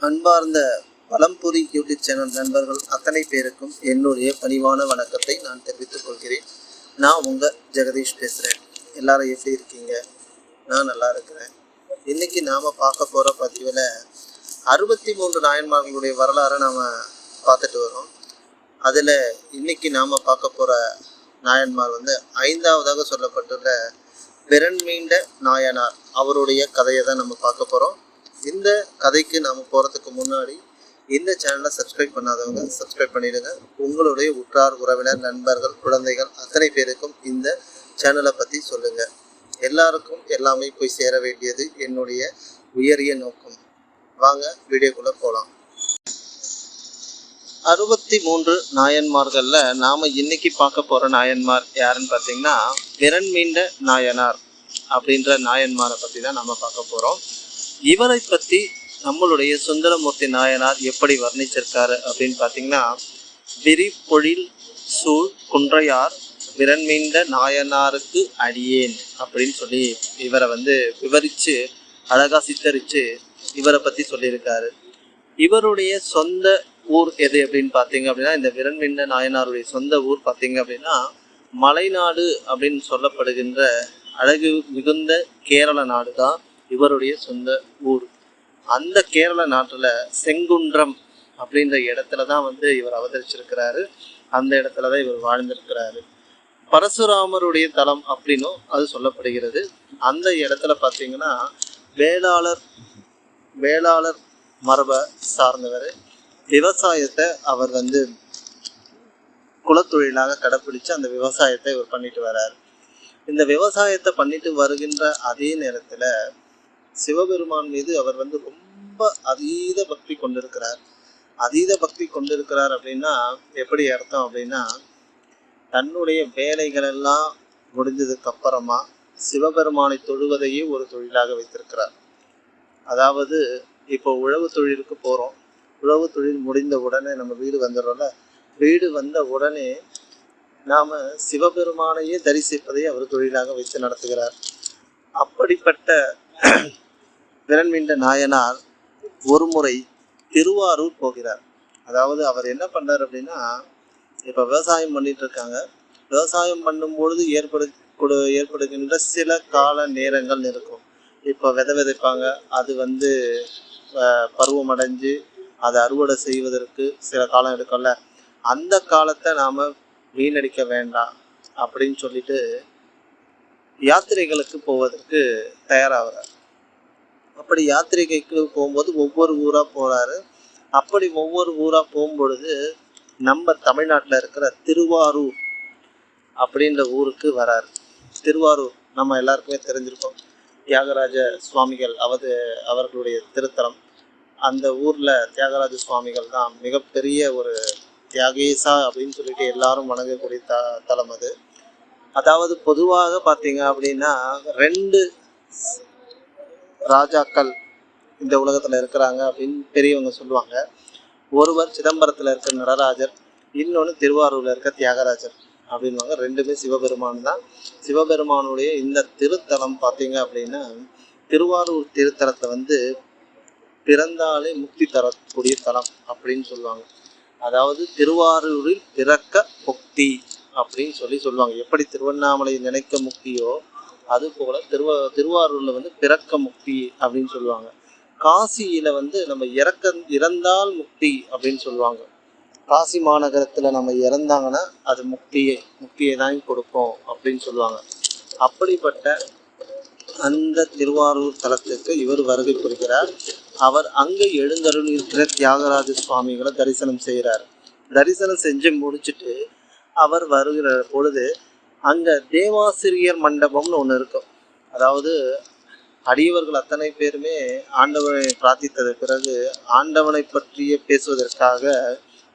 அன்பார்ந்த பழம்புரி YouTube channel நண்பர்கள் அத்தனை பேருக்கும் என்னுடைய பணிவான வணக்கத்தை நான் தெரிவித்துக் கொள்கிறேன். நான் உங்கள் ஜெகதீஷ் பேசுகிறேன் எல்லாரும் எப்படி இருக்கீங்க? நான் நல்லா இருக்கிறேன். இன்னைக்கு நாம் பார்க்க போகிற பதிவில் அறுபத்தி மூன்று நாயன்மார்களுடைய வரலாறை நாம் பார்த்துட்டு வரோம். அதில் இன்னைக்கு நாம் பார்க்க போகிற நாயன்மார் வந்து ஐந்தாவதாக சொல்லப்பட்டுள்ள பிறன்மீண்ட நாயனார் அவருடைய கதையை தான் நம்ம பார்க்க போகிறோம் இந்த கதைக்கு நாம் போகிறதுக்கு முன்னாடி இந்த சேனலை சப்ஸ்கிரைப் பண்ணாதவங்க சப்ஸ்கிரைப் பண்ணிடுங்க. உங்களுடைய உற்றார் உறவினர் நண்பர்கள் குழந்தைகள் அத்தனை பேருக்கும் இந்த சேனலை பற்றி சொல்லுங்கள் எல்லாருக்கும் எல்லாமே போய் சேர வேண்டியது என்னுடைய உயரிய நோக்கம். வாங்க வீடியோக்குள்ளே போகலாம் அறுபத்தி மூன்று நாயன்மார்களில் நாம் இன்னைக்கு பார்க்க போகிற நாயன்மார் யாருன்னு பார்த்தீங்கன்னா திறன் மீண்ட நாயனார் அப்படின்ற நாயன்மாரை பற்றி தான் நம்ம பார்க்க போகிறோம் இவரை பற்றி நம்மளுடைய சுந்தரமூர்த்தி நாயனார் எப்படி வர்ணிச்சிருக்காரு அப்படின்னு பார்த்தீங்கன்னா விரிப்பொழில் சூழ் குன்றையார் விரண்மீண்ட நாயனாருக்கு அடியேன் அப்படின்னு சொல்லி இவரை வந்து விவரித்து அழகாக சித்தரித்து இவரை பற்றி சொல்லியிருக்காரு. இவருடைய சொந்த ஊர் எது அப்படின்னு பார்த்தீங்க அப்படின்னா இந்த விரண்மிண்ட நாயனாருடைய சொந்த ஊர் பார்த்தீங்க அப்படின்னா மலைநாடு அப்படின்னு சொல்லப்படுகின்ற அழகு மிகுந்த கேரள நாடு தான் இவருடைய சொந்த ஊர். அந்த கேரள நாட்டில் செங்குன்றம் அப்படின்ற இடத்துல தான் வந்து இவர் அவதரிச்சிருக்கிறாரு. அந்த இடத்துல தான் இவர் வாழ்ந்திருக்கிறாரு. பரசுராமருடைய தலம் அப்படின்னும் அது சொல்லப்படுகிறது. அந்த இடத்துல பார்த்தீங்கன்னா வேளாளர் வேளாளர் மரபை சார்ந்தவர். விவசாயத்தை அவர் வந்து குலத்தொழிலாக கடைப்பிடிச்சு அந்த விவசாயத்தை இவர் பண்ணிட்டு வர்றாரு. இந்த விவசாயத்தை பண்ணிட்டு வருகின்ற அதே நேரத்தில் சிவபெருமான் மீது அவர் வந்து ரொம்ப அதீத பக்தி கொண்டிருக்கிறார். அதீத பக்தி கொண்டிருக்கிறார் அப்படின்னா எப்படி அர்த்தம் அப்படின்னா தன்னுடைய வேலைகள் எல்லாம் முடிஞ்சதுக்கு அப்புறமா சிவபெருமானை தொழுவதையே ஒரு தொழிலாக வைத்திருக்கிறார். அதாவது இப்போ உழவு தொழிலுக்கு போகிறோம் உழவு தொழில் முடிந்த உடனே நம்ம வீடு வந்துடுறோம்ல. வீடு வந்த உடனே நாம் சிவபெருமானையே தரிசிப்பதை அவர் தொழிலாக வைத்து நடத்துகிறார். அப்படிப்பட்ட விரண்மீண்ட நாயனார் ஒரு முறை திருவாரூர் போகிறார். அதாவது அவர் என்ன பண்ணார் அப்படின்னா இப்போ விவசாயம் பண்ணிட்டு இருக்காங்க. விவசாயம் பண்ணும் பொழுது ஏற்படு ஏற்படுகின்ற சில கால நேரங்கள் இருக்கும். இப்போ விதை விதைப்பாங்க. அது வந்து பருவமடைஞ்சு பருவம் அடைஞ்சு அதை அறுவடை செய்வதற்கு சில காலம் எடுக்கும்ல. அந்த காலத்தை நாம் வீணடிக்க வேண்டாம் அப்படின்னு சொல்லிட்டு யாத்திரைகளுக்கு போவதற்கு தயாராகிறார். அப்படி யாத்திரிகைக்கு போகும்போது ஒவ்வொரு ஊராக போகிறாரு அப்படி ஒவ்வொரு ஊராக போகும்பொழுது நம்ம தமிழ்நாட்டில் இருக்கிற திருவாரூர் அப்படின்ற ஊருக்கு வராரு. திருவாரூர் நம்ம எல்லாருக்குமே தெரிஞ்சிருக்கோம். தியாகராஜ சுவாமிகள் அவது அவர்களுடைய திருத்தலம். அந்த ஊரில் தியாகராஜ சுவாமிகள் தான் மிகப்பெரிய ஒரு தியாகேசா அப்படின்னு சொல்லிட்டு எல்லாரும் வணங்கக்கூடிய த தலம் அது. அதாவது பொதுவாக பார்த்தீங்க அப்படின்னா ரெண்டு ராஜாக்கள் இந்த உலகத்தில் இருக்கிறாங்க அப்படின்னு பெரியவங்க சொல்லுவாங்க. ஒருவர் சிதம்பரத்தில் இருக்கிற நடராஜர் இன்னொன்று திருவாரூரில் இருக்க தியாகராஜர் அப்படின்வாங்க ரெண்டுமே சிவபெருமான் தான். சிவபெருமானுடைய இந்த திருத்தலம் பார்த்தீங்க அப்படின்னா திருவாரூர் திருத்தலத்தை வந்து பிறந்தாலே முக்தி தரக்கூடிய தலம் அப்படின்னு சொல்லுவாங்க. அதாவது திருவாரூரில் பிறக்க முக்தி அப்படின்னு சொல்லி சொல்லுவாங்க. எப்படி திருவண்ணாமலை நினைக்க முக்தியோ அது போல திருவா திருவாரூர்ல வந்து பிறக்க முக்தி அப்படின்னு சொல்லுவாங்க. காசியில வந்து நம்ம இறக்க இறந்தால் முக்தி அப்படின்னு சொல்லுவாங்க. காசி மாநகரத்துல நம்ம இறந்தாங்கன்னா அது முக்தியை முக்தியை தான் கொடுக்கும் அப்படின்னு சொல்லுவாங்க. அப்படிப்பட்ட அந்த திருவாரூர் தலத்துக்கு இவர் வருகை புரிகிறார். அவர் அங்கே எழுந்தருள் இருக்கிற தியாகராஜ சுவாமிகளை தரிசனம் செய்கிறார். தரிசனம் செஞ்சு முடிச்சுட்டு அவர் வருகிற பொழுது அங்கே தேவாசிரியர் மண்டபம்னு ஒன்று இருக்கும். அதாவது அடியவர்கள் அத்தனை பேருமே ஆண்டவனை பிரார்த்தித்தது பிறகு ஆண்டவனை பற்றிய பேசுவதற்காக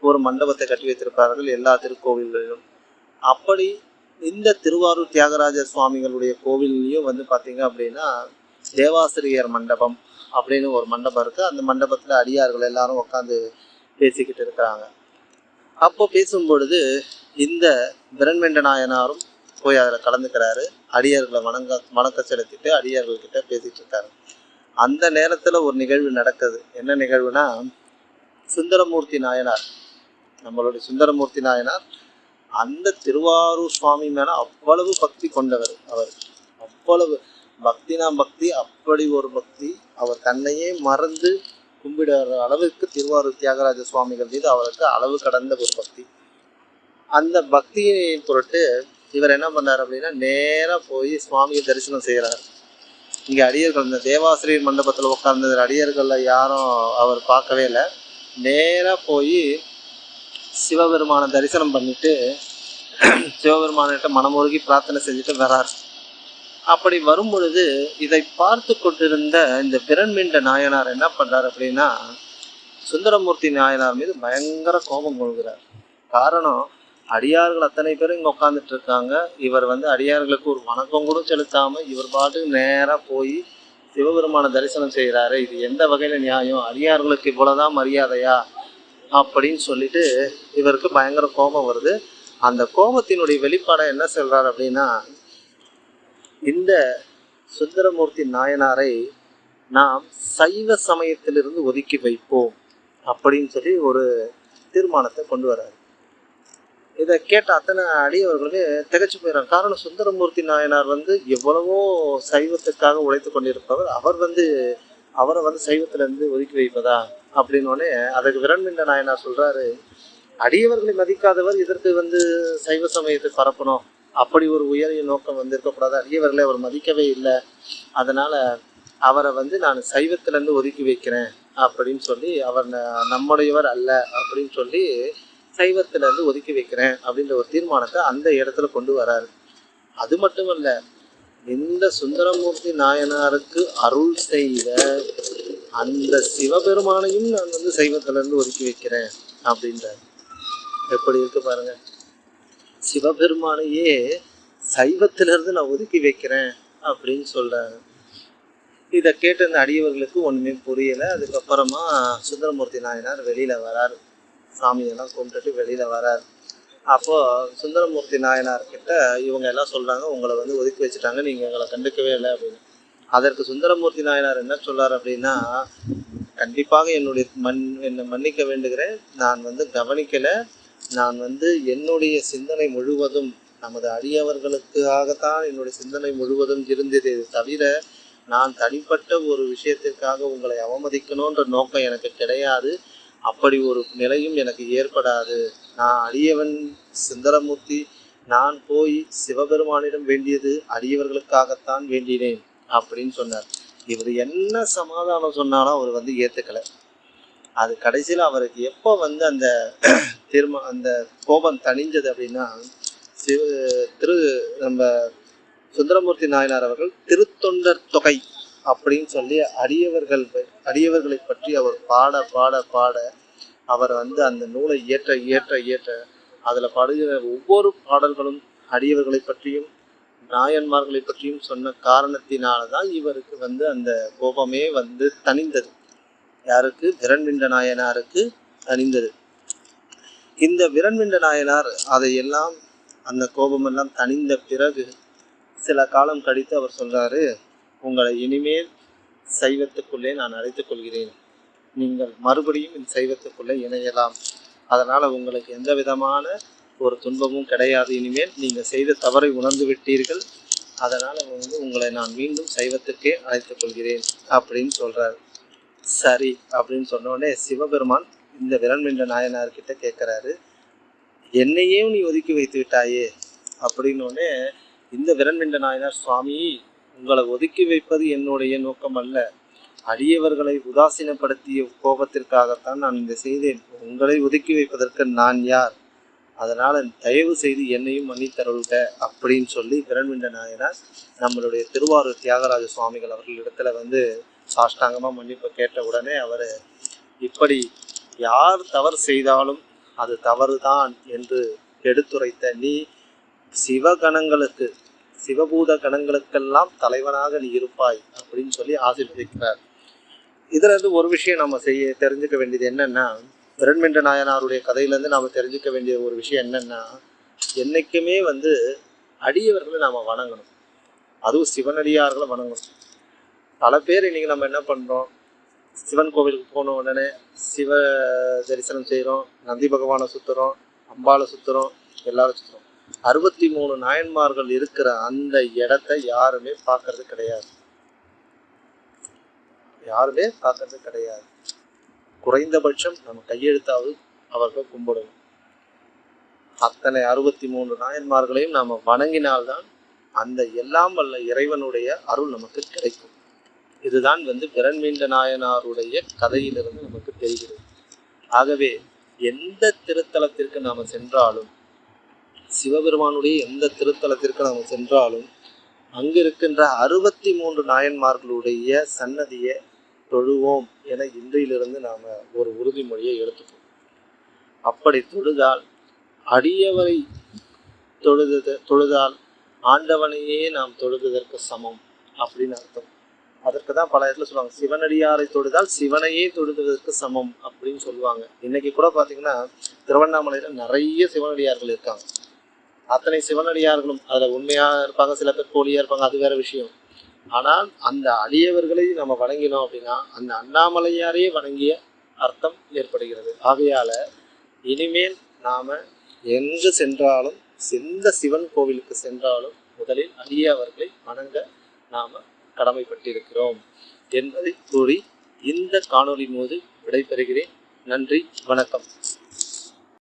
ஒரு மண்டபத்தை கட்டி வைத்திருப்பார்கள் எல்லா திருக்கோவில்களிலும். அப்படி இந்த திருவாரூர் தியாகராஜ சுவாமிகளுடைய கோவில்லையும் வந்து பார்த்தீங்க அப்படின்னா தேவாசிரியர் மண்டபம் அப்படின்னு ஒரு மண்டபம் இருக்குது அந்த மண்டபத்தில் அடியார்கள் எல்லாரும் உட்காந்து பேசிக்கிட்டு இருக்கிறாங்க. அப்போ பேசும் பொழுது இந்த பிரண்மெண்ட நாயனாரும் போய் அதில் கலந்துக்கிறாரு. அடியார்களை வணங்க வணக்க செலுத்திட்டு அடியார்கள்கிட்ட பேசிட்டு இருக்காரு. அந்த நேரத்தில் ஒரு நிகழ்வு நடக்குது. என்ன நிகழ்வுனா சுந்தரமூர்த்தி நாயனார். நம்மளுடைய சுந்தரமூர்த்தி நாயனார் அந்த திருவாரூர் சுவாமி மேலே அவ்வளவு பக்தி கொண்டவர் அவர். அவ்வளவு பக்தினா பக்தி அப்படி ஒரு பக்தி அவர் தன்னையே மறந்து கும்பிடுற அளவுக்கு திருவாரூர் தியாகராஜ சுவாமிகள் மீது அவருக்கு அளவு கடந்த ஒரு பக்தி. அந்த பக்தியை பொருட்டு இவர் என்ன பண்ணார் அப்படின்னா நேராக போய் சுவாமியை தரிசனம் செய்கிறார் இங்கே அடியர்கள் இந்த தேவாசிரியர் மண்டபத்தில் உட்கார்ந்த அடியர்களில் யாரும் அவர் பார்க்கவே இல்லை. நேராக போய் சிவபெருமானை தரிசனம் பண்ணிட்டு சிவபெருமானிட்ட மனமுருகி பிரார்த்தனை செஞ்சுட்டு வரார். அப்படி வரும் பொழுது இதை பார்த்து கொண்டிருந்த இந்த பிறன்மீண்ட நாயனார் என்ன பண்ணார் அப்படின்னா சுந்தரமூர்த்தி நாயனார் மீது பயங்கர கோபம் கொள்கிறார். காரணம் அடியார்கள் அத்தனை பேரும் இங்கே உட்காந்துட்டு இருக்காங்க. இவர் வந்து அடியார்களுக்கு ஒரு வணக்கம் கூட செலுத்தாமல் இவர் பாட்டுக்கு நேராக போய் சிவபெருமான தரிசனம் செய்கிறாரு இது எந்த வகையில் நியாயம்? அடியார்களுக்கு இவ்வளோதான் மரியாதையா? அப்படின்னு சொல்லிட்டு இவருக்கு பயங்கர கோபம் வருது. அந்த கோபத்தினுடைய வெளிப்பாடை என்ன சொல்கிறார் அப்படின்னா இந்த சுந்தரமூர்த்தி நாயனாரை நாம் சைவ சமயத்திலிருந்து ஒதுக்கி வைப்போம் அப்படின்னு சொல்லி ஒரு தீர்மானத்தை கொண்டு வர்றாரு. இதை கேட்ட அத்தனை அடியவர்களுமே திகைச்சு போயிடறாங்க. காரணம் சுந்தரமூர்த்தி நாயனார் வந்து எவ்வளவோ சைவத்துக்காக உழைத்து கொண்டிருப்பவர். அவர் வந்து அவரை வந்து சைவத்திலேருந்து ஒதுக்கி வைப்பதா? அப்படின்னோடனே அதுக்கு விரண்மிண்ட நாயனார் சொல்கிறாரு அடியவர்களை மதிக்காதவர் இதற்கு வந்து சைவ சமயத்தை பரப்பணும். அப்படி ஒரு உயரிய நோக்கம் வந்து இருக்கக்கூடாது. அடியவர்களை அவர் மதிக்கவே இல்லை. அதனால் அவரை வந்து நான் சைவத்திலேருந்து ஒதுக்கி வைக்கிறேன். அப்படின்னு சொல்லி அவர் நம்முடையவர் அல்ல. அப்படின்னு சொல்லி சைவத்துல இருந்து ஒதுக்கி வைக்கிறேன் அப்படின்ற ஒரு தீர்மானத்தை அந்த இடத்துல கொண்டு வராரு. அது மட்டுமல்ல இந்த சுந்தரமூர்த்தி நாயனாருக்கு அருள் செய்த அந்த சிவபெருமானையும் நான் வந்து சைவத்திலேருந்து ஒதுக்கி வைக்கிறேன் அப்படின்றார். எப்படி இருக்கு பாருங்க. சிவபெருமானையே சைவத்திலிருந்து நான் ஒதுக்கி வைக்கிறேன் அப்படின்னு சொல்றாரு. இதை கேட்ட இந்த அடியவர்களுக்கு ஒன்றுமே புரியலை. அதுக்கப்புறமா சுந்தரமூர்த்தி நாயனார் வெளியில் வராரு. சாமியெல்லாம் கும்பிட்டுட்டு வெளியில வராரு. அப்போது சுந்தரமூர்த்தி நாயனார் கிட்ட இவங்க எல்லாம் சொல்கிறாங்க உங்களை வந்து ஒதுக்கி வச்சுட்டாங்க நீங்கள் எங்களை கண்டுக்கவே இல்லை அப்படின்னு. அதற்கு சுந்தரமூர்த்தி நாயனார் என்ன சொல்கிறார் அப்படின்னா கண்டிப்பாக என்னுடைய மண் என்னை மன்னிக்க வேண்டுகிறேன். நான் வந்து கவனிக்கலை. நான் வந்து என்னுடைய சிந்தனை முழுவதும் நமது அடியவர்களுக்காகத்தான் என்னுடைய சிந்தனை முழுவதும் இருந்ததே தவிர நான் தனிப்பட்ட ஒரு விஷயத்திற்காக உங்களை அவமதிக்கணுன்ற நோக்கம் எனக்கு கிடையாது. அப்படி ஒரு நிலையும் எனக்கு ஏற்படாது. நான் அடியவன் சுந்தரமூர்த்தி. நான் போய் சிவபெருமானிடம் வேண்டியது அடியவர்களுக்காகத்தான் வேண்டினேன் அப்படின்னு சொன்னார். இவர் என்ன சமாதானம் சொன்னாலும் அவர் வந்து ஏற்றுக்கலை அது கடைசியில் அவருக்கு எப்போ வந்து அந்த தீர்மா அந்த கோபம் தணிஞ்சது அப்படின்னா சிவ திரு நம்ம சுந்தரமூர்த்தி நாயனார் அவர்கள் திருத்தொண்டர் தொகை அப்படின்னு சொல்லி அடியவர்கள் ப- அடியவர்களை பற்றி அவர் பாட பாட பாட அவர் வந்து அந்த நூலை இயற்ற இயற்ற இயற்ற அதில் பாடுகிற ஒவ்வொரு பாடல்களும் அடியவர்களை பற்றியும் நாயன்மார்களை பற்றியும் சொன்ன காரணத்தினால தான் இவருக்கு வந்து அந்த கோபமே வந்து தனிந்தது யாருக்கு? விரண்மிண்ட நாயனாருக்கு தனிந்தது இந்த விரண்மிண்ட நாயனார் அதையெல்லாம் அந்த கோபமெல்லாம் தனிந்த பிறகு சில காலம் கழித்து அவர் சொல்கிறாரு உங்களை இனிமேல் சைவத்துக்குள்ளே நான் அழைத்துக் கொள்கிறேன். நீங்கள் மறுபடியும் இந்த சைவத்துக்குள்ளே இணையலாம். அதனால் உங்களுக்கு எந்த விதமான ஒரு துன்பமும் கிடையாது. இனிமேல் நீங்கள் செய்த தவறை உணர்ந்து விட்டீர்கள். அதனால் வந்து உங்களை நான் மீண்டும் சைவத்துக்கே அழைத்துக் கொள்கிறேன் அப்படின்னு சொல்கிறார் சரி அப்படின்னு சொன்னோடனே சிவபெருமான் இந்த விரண்மிண்ட நாயனார் கேட்குறாரு என்னையே நீ ஒதுக்கி வைத்து விட்டாயே? அப்படின்னோடனே இந்த விரண்மிண்ட நாயனார் சுவாமி உங்களை ஒதுக்கி வைப்பது என்னுடைய நோக்கம் அல்ல. அடியவர்களை உதாசீனப்படுத்திய கோபத்திற்காகத்தான் நான் இதை செய்தேன். உங்களை ஒதுக்கி வைப்பதற்கு நான் யார்? அதனால் தயவு செய்து என்னையும் மன்னித்தருள்க அப்படின்னு சொல்லி விரண்மிண்ட நாயனார் நம்மளுடைய திருவாரூர் தியாகராஜ சுவாமிகள் அவர்களிடத்துல வந்து சாஷ்டாங்கமாக மன்னிப்பு கேட்ட உடனே அவர் இப்படி யார் தவறு செய்தாலும் அது தவறுதான் என்று எடுத்துரைத்த நீ சிவகணங்களுக்கு சிவபூத கணங்களுக்கெல்லாம் தலைவனாக நீ இருப்பாய் அப்படின்னு சொல்லி ஆசீர்வதிக்கிறார். இதுல இருந்து ஒரு விஷயம் நம்ம செய்ய தெரிஞ்சுக்க வேண்டியது என்னென்னா விரண்மின்ற நாயனாருடைய கதையிலேருந்து நாம் தெரிஞ்சுக்க வேண்டிய ஒரு விஷயம் என்னென்னா என்னைக்குமே வந்து அடியவர்களை நாம் வணங்கணும். அதுவும் சிவனடியார்களை வணங்கணும். பல பேர் இன்னைக்கு நம்ம என்ன பண்ணுறோம் சிவன் கோவிலுக்கு போன உடனே சிவ தரிசனம் செய்கிறோம் நந்தி பகவானை சுத்துறோம் அம்பாவை சுத்துறோம் எல்லாரும் சுற்றுறோம் அறுபத்தி மூணு நாயன்மார்கள் இருக்கிற அந்த இடத்த யாருமே பார்க்கறது கிடையாது. யாருமே பார்க்கறது கிடையாது. குறைந்தபட்சம் நம்ம கையெழுத்தாவது அவர்கள் கும்பிடணும். அத்தனை அறுபத்தி மூணு நாயன்மார்களையும் நாம வணங்கினால்தான் அந்த எல்லாம் வல்ல இறைவனுடைய அருள் நமக்கு கிடைக்கும். இதுதான் வந்து பிறன்மீண்ட நாயனாருடைய கதையிலிருந்து நமக்கு தெரிகிறது. ஆகவே எந்த திருத்தலத்திற்கு நாம சென்றாலும் சிவபெருமானுடைய எந்த திருத்தலத்திற்கு நாம் சென்றாலும் அங்கு இருக்கின்ற அறுபத்தி மூன்று நாயன்மார்களுடைய சன்னதியை தொழுவோம் என இன்றையிலிருந்து நாம் ஒரு உறுதிமொழியை எடுத்துப்போம். அப்படி தொழுதால் அடியவரை தொழுது தொழுதால் ஆண்டவனையே நாம் தொழுதுதற்கு சமம் அப்படின்னு அர்த்தம். அதற்கு தான் பல இடத்துல சொல்லுவாங்க சிவனடியாரை தொழுதால் சிவனையே தொழுதுவதற்கு சமம் அப்படின்னு சொல்லுவாங்க. இன்னைக்கு கூட பார்த்தீங்கன்னா திருவண்ணாமலையில் நிறைய சிவனடியார்கள் இருக்காங்க. அத்தனை சிவனடியார்களும் அதில் உண்மையாக இருப்பாங்க சில பேர் போலியாக இருப்பாங்க அது வேற விஷயம். ஆனால் அந்த அடியவர்களை நம்ம வணங்கினோம் அப்படின்னா அந்த அண்ணாமலையாரையே வணங்கிய அர்த்தம் ஏற்படுகிறது. ஆகையால் இனிமேல் நாம் எங்கு சென்றாலும் எந்த சிவன் கோவிலுக்கு சென்றாலும் முதலில் அடியவர்களை வணங்க நாம் கடமைப்பட்டிருக்கிறோம் என்பதை கூறி இந்த காணொளி மீது விடைபெறுகிறேன். நன்றி வணக்கம்.